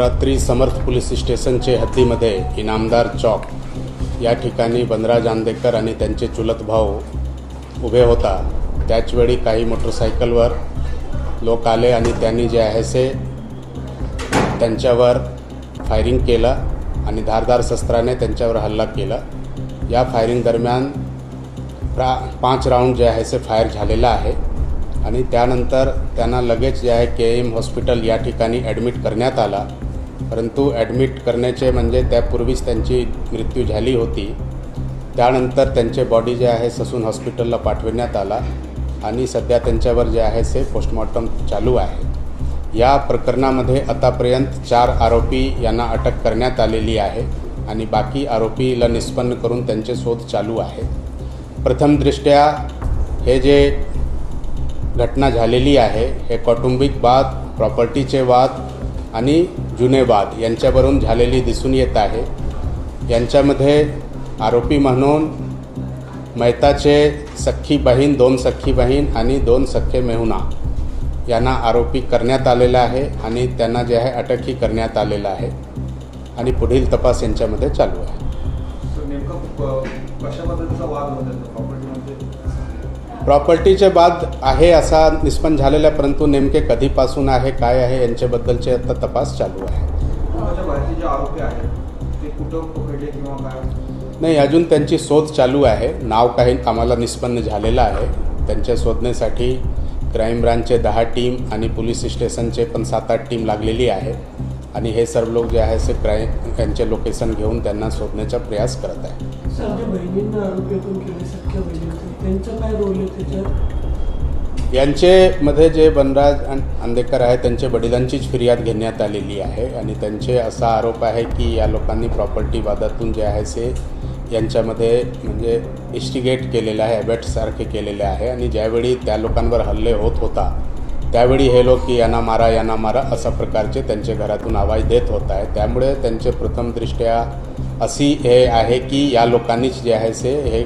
रात्री समर्थ पोलीस स्टेशनचे हद्दीमध्ये इनामदार चौक. या ठिकाणी बंदरा जानदेकर आणि त्यांचे चुलत भाऊ उभे होता. त्याचवेळी काही मोटरसायकलवर लोक आले आणि त्यांनी जे आहे से त्यांच्यावर फायरिंग केलं आणि धारदार शस्त्राने त्यांच्यावर हल्ला केला. या फायरिंग दरम्यान प्रा पाच राऊंड जे आहे से फायर झालेला आहे. आणि त्यानंतर त्यांना लगेच जे आहे के एम हॉस्पिटल या ठिकाणी ॲडमिट करण्यात आला. परंतु ॲडमिट करण्याचे म्हणजे त्यापूर्वीच त्यांची मृत्यू झाली होती. त्यानंतर त्यांचे बॉडी जे आहे ससून हॉस्पिटलला पाठविण्यात आला आणि सध्या त्यांच्यावर जे आहे से पोस्टमॉर्टम चालू आहे. या प्रकरणामध्ये आतापर्यंत चार आरोपी यांना अटक करण्यात आलेली आहे आणि बाकी आरोपीला निष्पन्न करून त्यांचे शोध चालू आहे. प्रथमदृष्ट्या हे जे घटना झालेली आहे. हे कौटुंबिक वाद प्रॉपर्टीचे वाद आणि जुने वाद यांच्यावरून झालेली दिसून येत आहे. यांच्यामध्ये आरोपी म्हणून मैताचे सख्खी बहीण दोन सख्खी बहीण आणि दोन सख्खे मेहुणा यांना आरोपी करण्यात आलेला आहे आणि त्यांना जे आहे अटकही करण्यात आलेलं आहे आणि पुढील तपास यांच्यामध्ये चालू आहे. प्रॉपर्टीचे वाद आहे असा निष्पन्न झालेला आहे, परंतु नेमके कधीपासून आहे काय आहे यांच्याबद्दलचे आता तपास चालू आहे. कुटुंबाच्या बाहेरचे जे आरोपी आहेत ते कुठं पकडले किंवा काय? नाही अजून त्यांची शोध चालू आहे. नाव काही आम्हाला निष्पन्न झालेलं आहे. त्यांच्या शोधण्यासाठी क्राईम ब्रांचचे दहा टीम आणि पोलीस स्टेशनचे पण सात आठ टीम लागलेली आहे. आणि हे सर्व लोक जे आहे ते क्राईम यांचे लोकेशन घेऊन त्यांना शोधण्याचा प्रयास करत आहे त्यांचा काय रोल आहे त्याच्यात? यांचेमध्ये जे बनराज आंदेकर आहे त्यांच्या वडिलांचीच फिर्याद घेण्यात आलेली आहे आणि त्यांचे असा आरोप आहे की या लोकांनी प्रॉपर्टी वादातून जे आहे ते यांच्यामध्ये म्हणजे इस्टिगेट केलेलं आहे अबॅटसारखे केलेले आहे आणि ज्यावेळी त्या लोकांवर हल्ले होत होता त्यावेळी हे लोक की यांना मारा यांना मारा अशा प्रकारचे त्यांच्या घरातून आवाज देत होत आहे. त्यामुळे त्यांचे प्रथमदृष्ट्या अशी हे आहे की या लोकांनीच जे आहे ते हे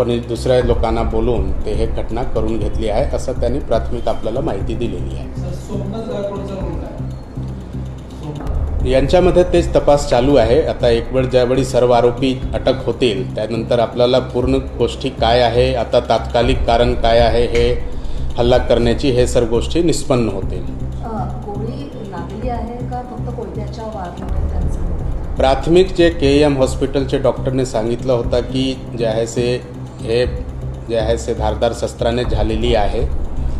कोणी दुसऱ्या लोकांना बोलून ते हे घटना करून घेतली आहे असं त्यांनी प्राथमिक आपल्याला माहिती दिलेली आहे. यांच्यामध्ये तेच तपास चालू आहे. आता एक वेळ ज्यावेळी सर्व आरोपी अटक होतील त्यानंतर आपल्याला पूर्ण गोष्टी काय आहे आता तात्कालिक कारण काय आहे हे हल्ला करण्याची हे सर्व गोष्टी निष्पन्न होतील. अ, गोळी लागली आहे का? फक्त कोयत्याच्या वारमुळे त्यांचं? प्राथमिक जे के एम हॉस्पिटलचे डॉक्टरने सांगितलं होतं की जे आहे से हे जे आहे से धारदार शस्त्राने झालेली आहे.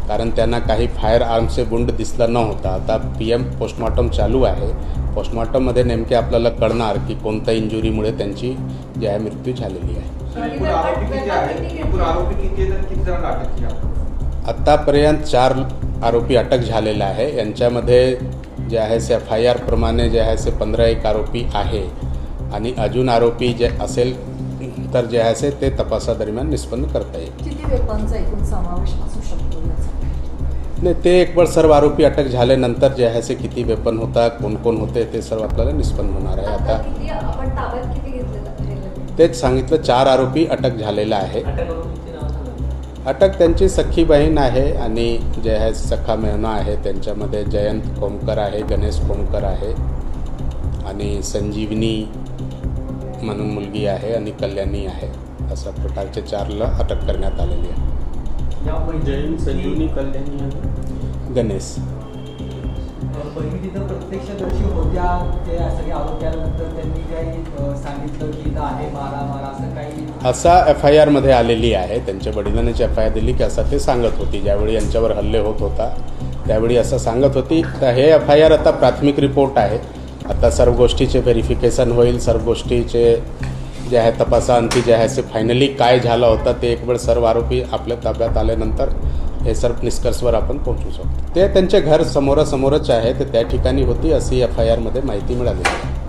कारण त्यांना काही फायर आर्मचे गुंड दिसला नव्हता आता पी एम पोस्टमॉर्टम चालू आहे. पोस्टमॉर्टममध्ये नेमके आपल्याला कळणार की कोणत्या इंजुरीमुळे त्यांची जे आहे मृत्यू झालेली आहे. आत्तापर्यंत चार आरोपी अटक झालेले आहे. यांच्यामध्ये जे आहे से एफ आय आरप्रमाणे जे आहे से पंधरा एक आरोपी आहे. आणि अजून आरोपी जे असेल तर जे आहे से ते तपासादरम्यान निष्पन्न करता येईल. नाही ते एक वेळ सर्व आरोपी अटक झाल्यानंतर जे आहे किती वेपन होता कोण कोण होते ते सर्व आपल्याला निष्पन्न होणार आहे. आता तेच सांगितलं चार आरोपी अटक झालेला आहे. अटक त्यांची सख्खी बहीण आहे आणि जे आहे सखा मेहना आहे त्यांच्यामध्ये जयंत कोमकर आहे गणेश कोमकर आहे आणि संजीवनी म्हणून मुलगी आहे आणि कल्याणी आहे. अशा प्रकारचे चारला अटक करण्यात आलेली आहे. जैन संजीवनी कल्याणी आहे? गणेश. बहिणी तिथं प्रत्यक्षदर्शी होत्या. ते सगळे आरोप केल्यानंतर त्यांनी काही अ, सांगितलं की इथं आहे मारा मारा असं काही असा एफ आय आरमध्ये आलेली आहे. त्यांच्या वडिलांनीच एफ आय आर दिली की असं ते सांगत होती. ज्यावेळी यांच्यावर हल्ले होत होता त्यावेळी असं सांगत होती. तर हे एफ आय आर आता प्राथमिक रिपोर्ट आहे. आता सर्व गोष्टीचे व्हेरिफिकेशन होईल सर्व गोष्टीचे जे आहे तपासाअंती जे आहे ते फायनली काय झालं होतं ते एक वेळ सर्व आरोपी आपल्या ताब्यात आल्यानंतर हे सर्व निष्कर्षवर आपण पोहोचू शकतो. ते त्यांचे घर समोरासमोरच आहे ते त्या ठिकाणी होती अशी एफ आय आरमध्ये माहिती मिळाली आहे.